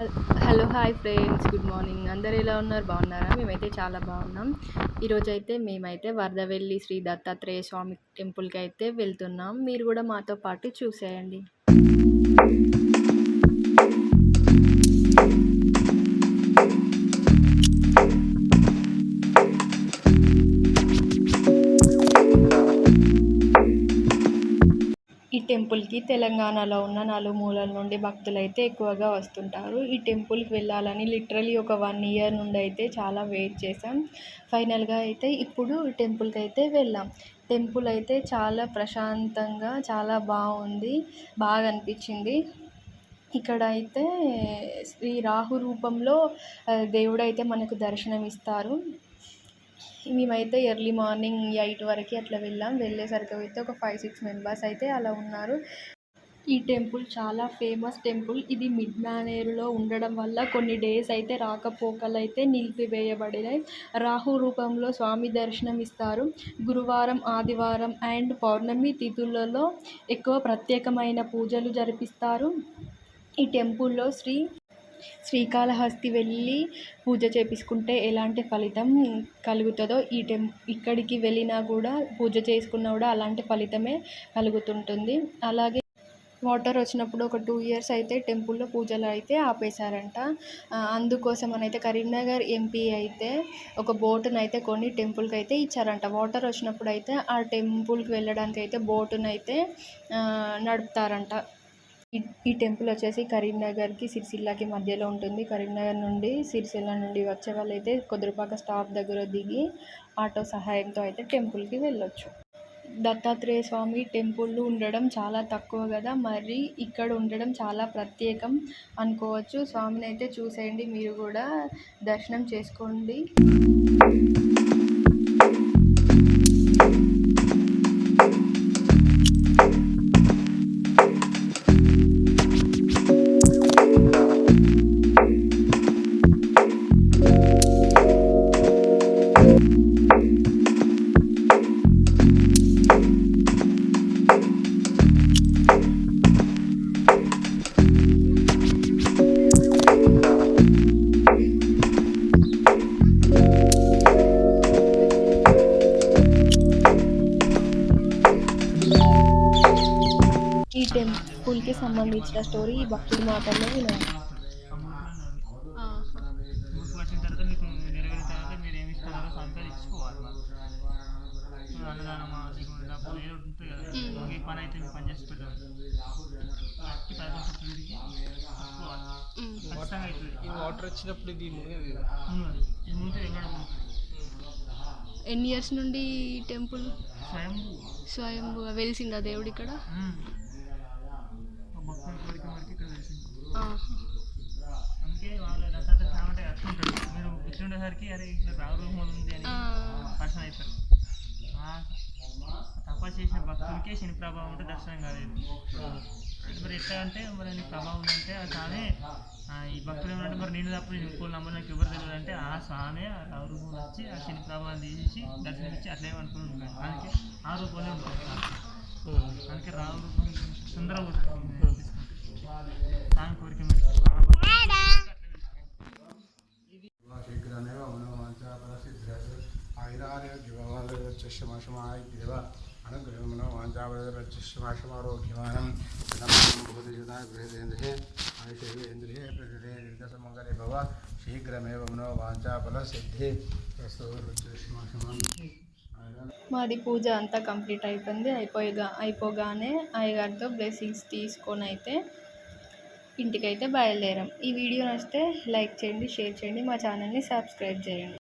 Hello hi friends. Good morning. అందరు ఎలా ఉన్నారు? బాగున్నారా? మేమైతే చాలా బాగున్నాం. ఈరోజైతే మేమైతే వరదవెల్లి శ్రీ దత్తాత్రేయ స్వామి టెంపుల్కి అయితే వెళ్తున్నాం. మీరు కూడా మాతో పాటు చూసేయండి. టెంపుల్కి తెలంగాణలో ఉన్న నలుమూలల నుండి భక్తులైతే ఎక్కువగా వస్తుంటారు. ఈ టెంపుల్కి వెళ్ళాలని లిటరలీ ఒక వన్ ఇయర్ నుండి అయితే చాలా వెయిట్ చేసాం ఫైనల్గా అయితే ఇప్పుడు టెంపుల్కి అయితే వెళ్ళాం. టెంపుల్ అయితే చాలా ప్రశాంతంగా చాలా బాగుంది బాగా అనిపించింది ఇక్కడ అయితే శ్రీ రాహు రూపంలో దేవుడైతే మనకు దర్శనం ఇస్తారు మేమైతే ఎర్లీ మార్నింగ్ ఎయిట్ వరకు అట్లా వెళ్ళాం. వెళ్ళేసరికి అయితే ఒక ఫైవ్ సిక్స్ మెంబర్స్ అయితే అలా ఉన్నారు. ఈ టెంపుల్ చాలా ఫేమస్ టెంపుల్. ఇది మిడ్ మానేరులో ఉండడం వల్ల కొన్ని డేస్ అయితే రాకపోకలు అయితే నిలిపివేయబడినాయి. రాహు రూపంలో స్వామి దర్శనం ఇస్తారు. గురువారం ఆదివారం అండ్ పౌర్ణమి తిథులలో ఎక్కువ ప్రత్యేకమైన పూజలు జరిపిస్తారు. ఈ టెంపుల్లో శ్రీ శ్రీకాళహస్తి వెళ్ళి పూజ చేపించుకుంటే ఎలాంటి ఫలితం కలుగుతుందో ఈ టెం ఇక్కడికి వెళ్ళినా కూడా పూజ చేసుకున్నా కూడా అలాంటి ఫలితమే కలుగుతుంటుంది. అలాగే వాటర్ వచ్చినప్పుడు ఒక టూ ఇయర్స్ అయితే టెంపుల్లో పూజలు అయితే ఆపేశారంట. అందుకోసం అని అయితే కరీంనగర్ ఎంపీ అయితే ఒక బోటును అయితే కొని టెంపుల్కి అయితే ఇచ్చారంట. వాటర్ వచ్చినప్పుడు అయితే ఆ టెంపుల్కి వెళ్ళడానికి అయితే బోటును అయితే నడుపుతారంట. ఈ టెంపుల్ వచ్చేసి కరీంనగర్కి సిరిసిల్లకి మధ్యలో ఉంటుంది. కరీంనగర్ నుండి సిరిసిల్ల నుండి వచ్చే వాళ్ళైతే కుదురుపాక స్టాప్ దగ్గర దిగి ఆటో సహాయంతో అయితే టెంపుల్కి వెళ్ళొచ్చు. దత్తాత్రేయ స్వామి టెంపుల్ ఉండడం చాలా తక్కువ కదా? మరి ఇక్కడ ఉండడం చాలా ప్రత్యేకం అనుకోవచ్చు. స్వామిని అయితే చూసేయండి మీరు కూడా దర్శనం చేసుకోండి. ప్రజలకు తిరిగి ఇచ్చుకోవాలి ఖచ్చితంగా అవుతుంది ఈ వాటర్ వచ్చినప్పుడు ఇది ఎన్ని ఇయర్స్ నుండి టెంపుల్? స్వయం స్వయంభుగా వెలిసిందా దేవుడు ఇక్కడ భక్తుల కోరిక వరకు ఇక్కడ తెలిసింది ఆహా. అందుకే వాళ్ళ దత్తాత్రేయ స్వామి అంటే అట్లుంటాడు మీరు ఇట్లా ఉండేసరికి అరే ఇట్లా రావరూపం ఉంది అని. పర్సన్ అవుతారు తపస్సు చేసిన భక్తులకే శని ప్రభావం ఉంటే దర్శనం కాలేదు మరి ఎట్లా అంటే మరి నీ ప్రభావం స్వామి ఆ, ఈ భక్తులు ఏమంటే మరి నేను తప్ప నేను ఇంకో నంబర్ నాకు ఎవరు తెలియదు అంటే ఆ. స్వామి ఆ రావు రూపం వచ్చి ఆ. శని ప్రభావం తీసేసి దర్శనం ఇచ్చి అట్లే అనుకుని ఉంటాడు అందుకే ఆ రూపంలో ఉంటుంది అందుకే రావు రూపం సుందరం స్వామి కోరిక మరి శీఘ్రమేవ మనోవాంఛాఫలసిద్ధ్యస్తు ఆయురారోగ్యమాశమాయిదేవ అనుగ్రహం మనోవాంఛాఫలసిద్ధ్యమాశమారోగ్యమానం భూతియుతాయ గృహేంద్రియే ఆయుషేంద్రియే ప్రకృతే నిర్దశమంగళే భవ శీఘ్రమేవ మనోవాంఛాఫలసిద్ధి మాది పూజ అంతా కంప్లీట్ అయిపోయింది. అయిపోయిగా అయిపోగానే అయ్యగారితో బ్లెస్సింగ్స్ తీసుకొని అయితే ఇంటికైతే బయలుదేరాం. ఈ వీడియో నచ్చితే లైక్ చేయండి షేర్ చేయండి మా ఛానల్ని సబ్స్క్రైబ్ చేయండి.